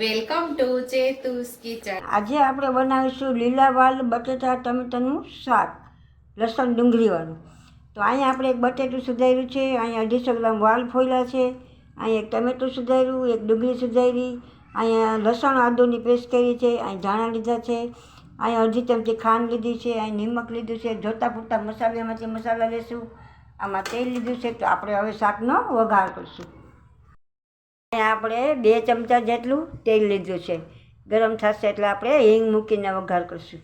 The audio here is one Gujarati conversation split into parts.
Welcome to ચેતુસ kitchen. આજે આપણે બનાવીશું લીલા વાલ, બટેટા, ટમેટાનું શાક, લસણ ડુંગળીવાળું. તો અહીંયા આપણે એક બટેટું સુધાર્યું છે, અહીંયા અઢીસો ગ્રામ વાલ ફોયલા છે, અહીંયા એક ટમેટું સુધાર્યું, એક ડુંગળી સુધારી, અહીંયા લસણ આદુની પેસ્ટ કરી છે, અહીં ધાણા લીધા છે, અહીંયા અડધી ચમચી ખાંડ લીધી છે, અહીં નિમક લીધું છે, જોતા પૂરતા મસાલામાંથી મસાલા લેશું, આમાં તેલ લીધું છે, તો આપણે હવે શાકનો વઘાર કરીશું. આપણે બે ચમચા જેટલું તેલ લીધું છે. ગરમ થશે એટલે આપણે હિંગ મૂકીને વઘાર કરીશું.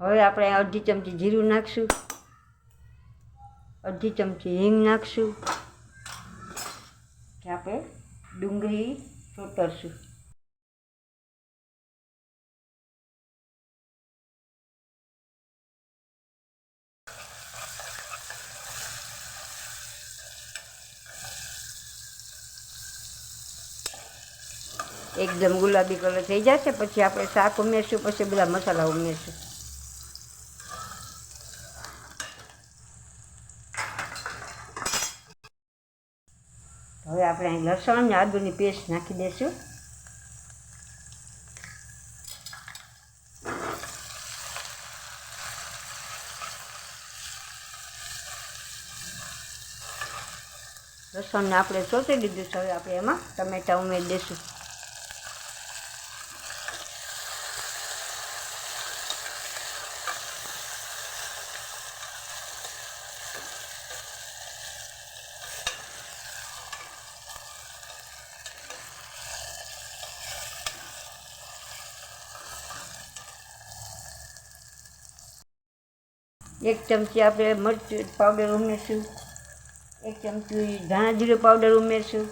હવે આપણે અડધી ચમચી જીરું નાખશું. અડધી ચમચી હિંગ નાખશું. આપણે ડુંગળી ચોતરશું એકદમ ગુલાબી કલર થઈ જશે, પછી આપણે શાક ઉમેરશું, પછી બધા મસાલા ઉમેરશું. હવે આપણે અહીં લસણ અને આદુની પેસ્ટ નાખી દઈશું. લસણને આપણે ચોતી દીધું છે હવે આપણે એમાં ટમેટા ઉમેરી દઈશું. એક ચમચી આપણે મરચું પાવડર ઉમેરશું. એક ચમચી ધાણા જીરું પાવડર ઉમેરશું.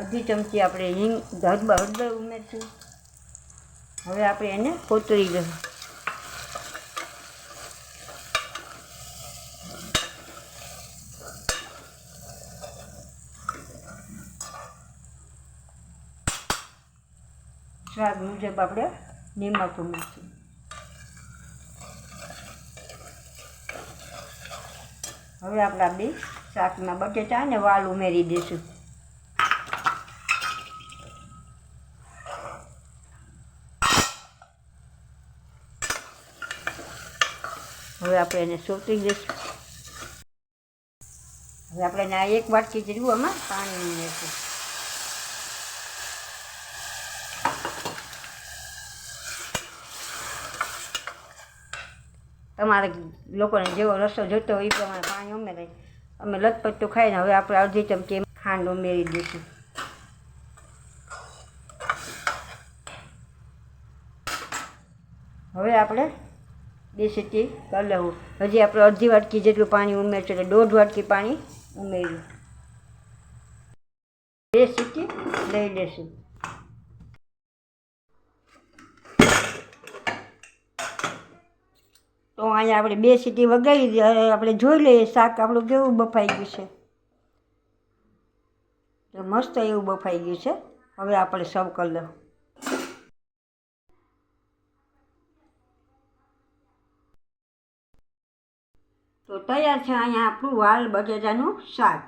અડધી ચમચી આપણે હિંગ હળદર હળદર ઉમેરશું. હવે આપણે એને કોતરી દઈશું સ્વાદ મુજબ આપણે નિમક ઉમેરશું. હવે આપણે બે શાકમાં બટેટા અને વાલ ઉમેરી દઈશું. હવે આપણે એને સોટી દઈશું હવે આપણે આ એક વાટકી જેટલું આમાં પાણી ઉમેરશું. તમારે લોકોને જેવો રસો જોતો હોય એ પ્રમાણે પાણી ઉમેરાય અમે લથપથ્થું ખાઈને હવે આપણે અડધી ચમચી ખાંડ ઉમેરી દઈશું. હવે આપણે બે સીટી કરી લેવું. હજી આપણે અડધી વાટકી જેટલું પાણી ઉમેરશું એટલે દોઢ વાટકી પાણી ઉમેર્યું. બે સીટી લઈ દઈશું તો અહીંયા આપણે બે સીટી દીધી આપણે જોઈ લઈએ શાક આપણું કેવું બફાઈ ગયું છે. તો મસ્ત એવું બફાઈ ગયું છે. હવે આપણે સર્વ કરી લઉં. તો તૈયાર છે અહીંયા આપણું વાલ બટેટાનું શાક.